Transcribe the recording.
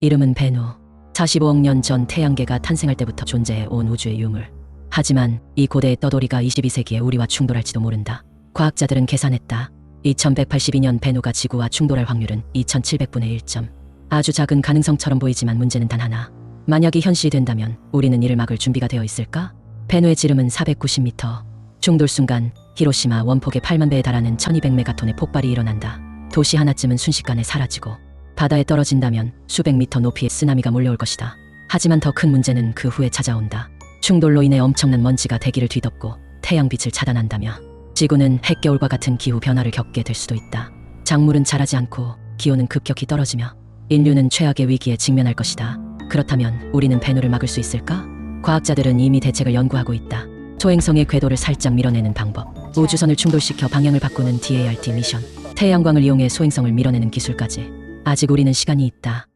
이름은 베누. 45억 년 전 태양계가 탄생할 때부터 존재해 온 우주의 유물. 하지만 이 고대의 떠돌이가 22세기에 우리와 충돌할지도 모른다. 과학자들은 계산했다. 2182년 베누가 지구와 충돌할 확률은 2700분의 1점. 아주 작은 가능성처럼 보이지만 문제는 단 하나. 만약이 현실이 된다면 우리는 이를 막을 준비가 되어 있을까? 베누의 지름은 490m. 충돌 순간 히로시마 원폭의 8만 배에 달하는 1200메가톤의 폭발이 일어난다. 도시 하나쯤은 순식간에 사라지고 바다에 떨어진다면 수백 미터 높이의 쓰나미가 몰려올 것이다. 하지만 더 큰 문제는 그 후에 찾아온다. 충돌로 인해 엄청난 먼지가 대기를 뒤덮고 태양빛을 차단한다며 지구는 핵겨울과 같은 기후 변화를 겪게 될 수도 있다. 작물은 자라지 않고 기온은 급격히 떨어지며 인류는 최악의 위기에 직면할 것이다. 그렇다면 우리는 배누를 막을 수 있을까? 과학자들은 이미 대책을 연구하고 있다. 소행성의 궤도를 살짝 밀어내는 방법, 우주선을 충돌시켜 방향을 바꾸는 DART 미션, 태양광을 이용해 소행성을 밀어내는 기술까지. 아직 우리는 시간이 있다.